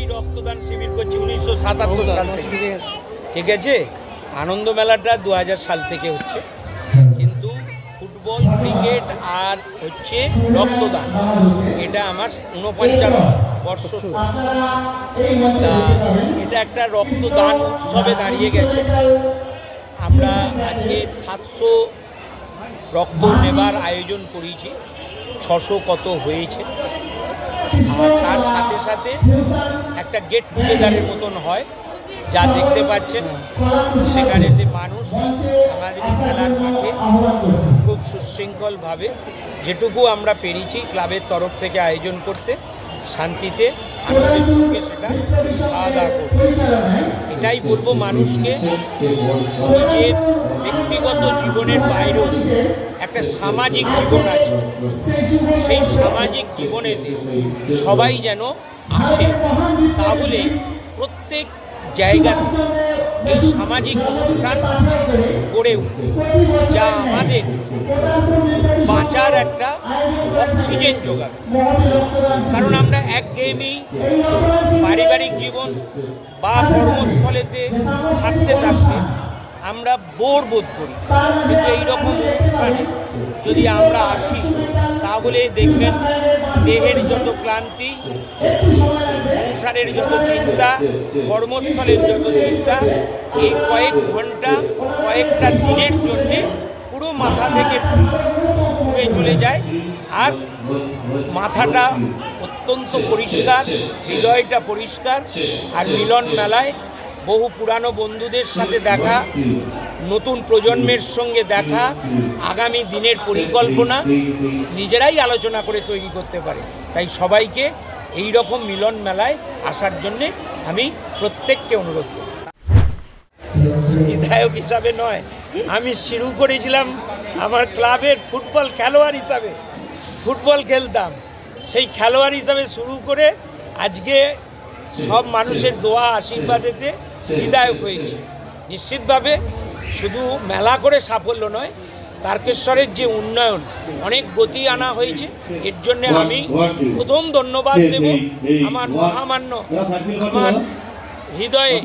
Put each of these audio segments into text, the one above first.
এই রক্তদান শিবির করছি উনিশশো সাতাত্তর সাল থেকে। ঠিক আছে? আনন্দ মেলাটা দু হাজার সাল থেকে হচ্ছে। কিন্তু ফুটবল ক্রিকেট আর হচ্ছে রক্তদান এটা আমার উনপঞ্চাশ বর্ষ আচ্ছা। তা এটা একটা রক্তদান উৎসবে দাঁড়িয়ে গেছে। আমরা আজকে সাতশো রক্ত নেবার আয়োজন করেছি। ছশো কত হয়েছে। তার সাথে সাথে একটা গেট টুগেদারের মতন হয়, যা দেখতে পাচ্ছেন। সেখানে যে মানুষ আমাদের খেলার মাঠে খুব সুশৃঙ্খলভাবে যেটুকু আমরা পেরেছি ক্লাবের তরফ থেকে আয়োজন করতে। শান্তিতে আনন্দের সঙ্গে সেটা খাওয়া দাওয়া এটাই বলব মানুষকে নিজের ব্যক্তিগত জীবনের বাইরেও একটা সামাজিক জীবন আছে। সেই সামাজিক জীবনে সবাই যেন আসে, তাহলে প্রত্যেক জায়গাতে এই সামাজিক অনুষ্ঠান গড়ে উঠবে, যা আমাদের বাঁচার একটা অক্সিজেন যোগাবে। কারণ আমরা একঘেয়েমি পারিবারিক জীবন বা কর্মস্থলেতে থাকতে থাকতে আমরা বোর বোধ করি। কিন্তু এইরকম অনুষ্ঠানে যদি আমরা আসি, তাহলে দেখবেন দেহের যত ক্লান্তি সংসারের যত চিন্তা, কর্মস্থলের যত চিন্তা, এই কয়েক ঘণ্টা, কয়েকটা দিনের জন্যে পুরো মাথা থেকে ঘুরে চলে যায়। আর মাথাটা অত্যন্ত পরিষ্কার, হৃদয়টা পরিষ্কার। আর মিলন মেলায় বহু পুরানো বন্ধুদের সাথে দেখা, নতুন প্রজন্মের সঙ্গে দেখা, আগামী দিনের পরিকল্পনা, নিজেরাই আলোচনা করে তৈরি করতে পারে। তাই সবাইকে এই রকম মিলন মেলায় আসার জন্যে আমি প্রত্যেককে অনুরোধ করি। বিধায়ক হিসাবে নয়, আমি শুরু করেছিলাম আমার ক্লাবের ফুটবল খেলোয়াড় হিসাবে, ফুটবল খেলতাম। সেই খেলোয়াড় হিসাবে শুরু করে আজকে সব মানুষের দোয়া আশীর্বাদেতে বিধায়ক হয়েছি। নিশ্চিতভাবে শুধু মেলা করে সাফল্য নয় তারকেশ্বরের যে উন্নয়ন অনেক গতি আনা হয়েছে। এর জন্য আমি প্রথম ধন্যবাদ দেব আমার মহামান্য আমার হৃদয়ে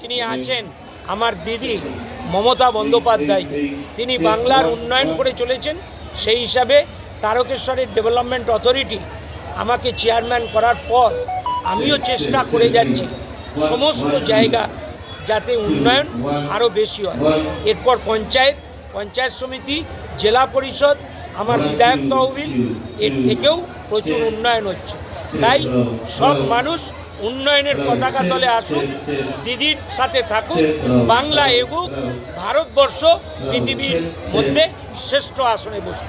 যিনি আছেন আমার দিদি মমতা বন্দ্যোপাধ্যায় তিনি বাংলার উন্নয়ন করে চলেছেন। সেই হিসাবে তারকেশ্বরের ডেভেলপমেন্ট অথরিটি আমাকে চেয়ারম্যান করার পর আমিও চেষ্টা করে যাচ্ছি। সমস্ত জায়গা যাতে উন্নয়ন আরও বেশি হয়। এরপর পঞ্চায়েত পঞ্চায়েত সমিতি, জেলা পরিষদ, আমার বিধায়ক তহবিল, এর থেকেও প্রচুর উন্নয়ন হচ্ছে। তাই সব মানুষ উন্নয়নের পতাকা তলে আসুক, দিদির সাথে থাকুক, বাংলা এগুক, ভারতবর্ষ পৃথিবীর মধ্যে শ্রেষ্ঠ আসনে বসুক।